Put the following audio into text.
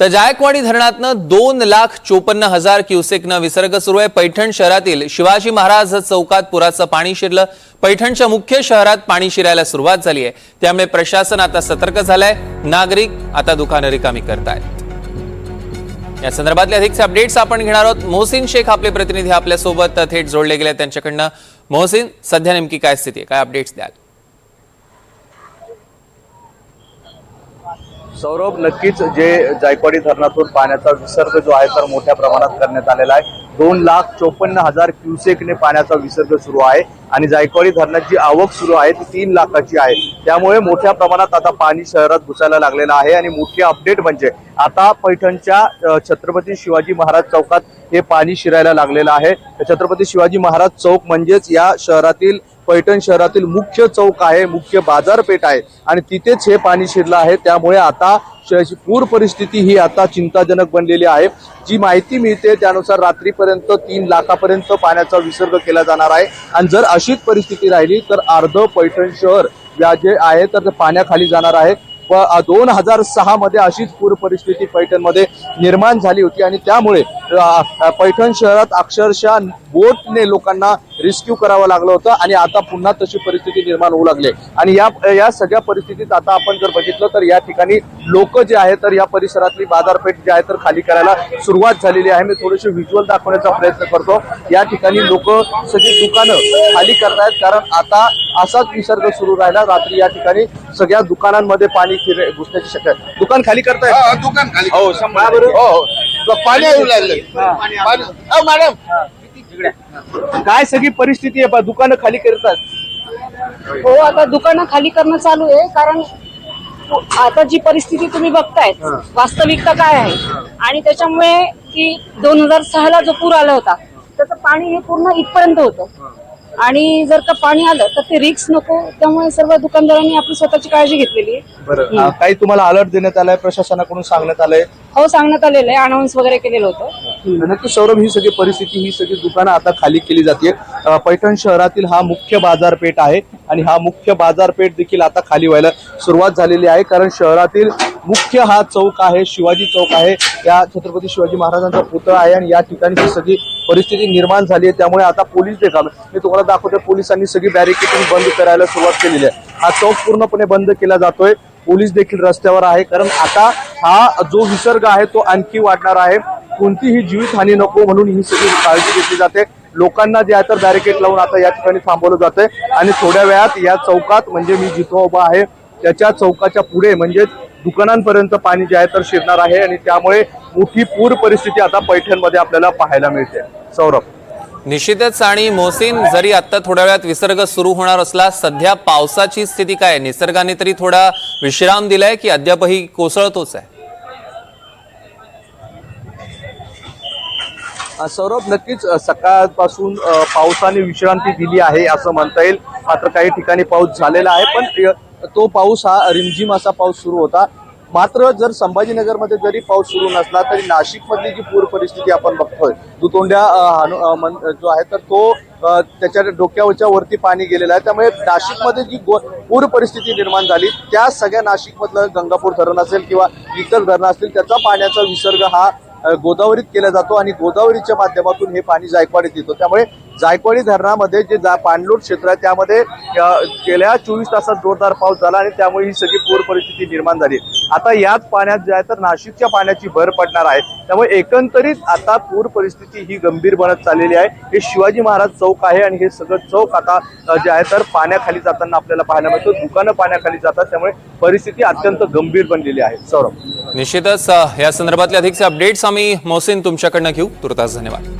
तर जायकवाडी धरणातनं दोन लाख चोपन्न हजार क्युसेकनं विसर्ग सुरू आहे. पैठण शहरातील शिवाजी महाराज चौकात पुराचं पाणी शिरलं. पैठणच्या मुख्य शहरात पाणी शिरायला सुरुवात झाली आहे. त्यामुळे प्रशासन आता सतर्क झालंय. नागरिक आता दुकानं रिकामी करतायत. या संदर्भातले अधिकचे अपडेट्स आपण घेणार आहोत. मोहसिन शेख आपले प्रतिनिधी आपल्यासोबत थेट जोडले गेले त्यांच्याकडनं. मोहसिन सध्या नेमकी काय स्थिती आहे? काय अपडेट्स द्याल? सौरभ नक्कीच जे जायकवाडी धरणातून पाण्याचा विसर्ग जो आहे तर मोठ्या प्रमाणात करण्यात आलेला आहे. दोन लाख चोपन्न हजार क्युसेकने पाण्याचा विसर्ग सुरू आहे आणि जायकवाडी धरणात जी आवक सुरू आहे ती तीन लाखाची आहे. त्यामुळे मोठ्या प्रमाणात आता पाणी शहरात घुसायला लागलेलं आहे आणि मोठी अपडेट म्हणजे आता पैठणच्या छत्रपती शिवाजी महाराज चौकात हे पाणी शिरायला लागलेलं आहे. छत्रपती शिवाजी महाराज चौक म्हणजेच या शहरातील पैठण शहरातील मुख्य चौक आहे मुख्य बाजारपेठ आहे आणि तिथेच हे पाणी शिरलं आहे. त्यामुळे आता पूर परिस्थिती ही आता चिंताजनक बनलेली आहे. जी माहिती मिळते त्यानुसार रात्रीपर्यंत तीन लाखापर्यंत पाण्याचा विसर्ग केला जाणार आहे. आणि जर अशीच परिस्थिती राहिली तर अर्ध पैठण शहर या जे आहे तर ते पाण्याखाली जाणार आहे. व दोन हजार सहा मध्ये अशीच पूर परिस्थिती पैठणमध्ये निर्माण झाली होती आणि त्यामुळे पैठण शहरात अक्षरशः बोटने लोकांना रेस्क्यू करावं लागलं होतं आणि आता पुन्हा तशी परिस्थिती निर्माण होऊ लागली आणि या या सगळ्या परिस्थितीत आता आपण जर बघितलं तर या ठिकाणी लोक जे आहे तर या परिसरातली बाजारपेठ जी आहे तर खाली करायला सुरुवात झालेली आहे. मी थोडेसे व्हिज्युअल दाखवण्याचा प्रयत्न करतो. या ठिकाणी लोक सगळी दुकानं खाली करतायत. कारण आता असाच विसर्ग सुरू राहिला. रात्री या ठिकाणी सगळ्या दुकानांमध्ये पाणी फिरे घुसण्याची शक्यता आहे. दुकान खाली करतायत हा, दुकान खाली हो शंभर हो हो. तो पाणी येऊ लागले. पाणी अहो, मॅडम. काय सगळी परिस्थिती आहे? बा दुकानं खाली करतात. हो आता दुकानं खाली करणं चालू आहे कारण आता जी परिस्थिती तुम्ही बघताय वास्तविकता काय आहे? आणि त्याच्यामुळे की दोन हजार सहा ला जो पूर आला होता त्याचं पाणी हे पूर्ण इथपर्यंत होतं. आणि जर का पाणी आलं तर ते रिक्स नको. त्यामुळे सर्व दुकानदारांनी आपली स्वतःची काळजी घेतलेली आहे. बरं. आ, काही तुम्हाला अलर्ट देण्यात आलाय प्रशासनाकडून सांगण्यात आलंय? हो सांगण्यात आलेलं आहे. अनाऊन्स वगैरे केलेलं होतं. नक्की सौरभ ही सगळी परिस्थिती ही सगळी दुकानं आता खाली केली जाते पैठण शहरातील हा मुख्य बाजारपेठ आहे आणि हा मुख्य बाजारपेठ देखील आता खाली व्हायला सुरुवात झालेली आहे. कारण शहरातील मुख्य हा चौक आहे शिवाजी चौक आहे. या छत्रपती शिवाजी महाराजांचा पुतळा आहे आणि या ठिकाणी सगळी परिस्थिती निर्माण झाली आहे त्यामुळे आता पोलीस देखील मी तुम्हाला दाखवतो पोलिसांनी सगळी बॅरिकेडिंग बंद करायला सुरुवात केलेली आहे. हा चौक पूर्णपणे बंद केला जातोय. पोलीस देखील रस्त्यावर आहे कारण आता हा जो विसर्ग आहे तो आणखी वाढणार आहे. कोणतीही जीवितहानी नको म्हणून ही सगळी काळजी घेतली जाते. लोकांना जे आहे तर बॅरिकेड लावून आता या ठिकाणी थांबवलं जातंय. आणि थोड्या वेळात या चौकात म्हणजे मी जिथं उभा आहे त्याच्या चौकाच्या पुढे म्हणजे दुकानांपर्यंत पाणी जे आहे तर शिरणार आहे आणि त्यामुळे मोठी पूर परिस्थिती आता पैठणमध्ये आपल्याला पाहायला मिळते. सौरभ. निश्चितच आणि मोहसिन जरी आता थोड्या वेळात विसर्ग सुरू होणार असला सध्या पावसाची स्थिती काय? निसर्गाने तरी थोडा विश्राम दिलाय की अद्यापही कोसळतोच आहे? सौरभ नक्कीच सकाळपासून पावसाने विश्रांती दिली आहे असं म्हणता येईल. मात्र काही ठिकाणी पाऊस झालेला आहे पण तो पाऊस हा रिमझिम असा पाऊस सुरू होता. मात्र जर संभाजीनगरमध्ये जरी पाऊस सुरू नसला तरी नाशिकमधली जी पूर परिस्थिती आपण बघतोय दुतोंड्या मन- जो आहे तर तो त्याच्या डोक्यावरच्या वरती पाणी गेलेलं आहे. त्यामुळे नाशिकमध्ये जी गो- पूर परिस्थिती निर्माण झाली त्या सगळ्या नाशिकमधलं गंगापूर धरण असेल किंवा इतर धरणं असतील त्याचा पाण्याचा विसर्ग हा गोदावरीत केला जातो आणि गोदावरीच्या माध्यमातून हे पाणी जायकवाडीत येतो त्यामुळे जायकवाडी धरणामध्ये जे जा पाणलोट क्षेत्र आहे त्यामध्ये गेल्या चोवीस तासात जोरदार पाऊस झाला आणि त्यामुळे ही सगळी पूर परिस्थिती निर्माण झाली. आता याच पाण्यात जे आहे तर नाशिकच्या पाण्याची भर पडणार आहे. त्यामुळे एकंदरीत आता पूर परिस्थिती ही गंभीर बनत चाललेली आहे. हे शिवाजी महाराज चौक आहे आणि हे सगळं चौक आता जे आहे तर पाण्याखाली जाताना आपल्याला पाहायला मिळतं. दुकानं पाण्याखाली जातात त्यामुळे परिस्थिती अत्यंत गंभीर बनलेली आहे. सौरभ. निश्चितच या संदर्भातले अधिकचे अपडेट्स आम्ही मोहसिन तुमच्याकडनं घेऊ. तुर्तास धन्यवाद.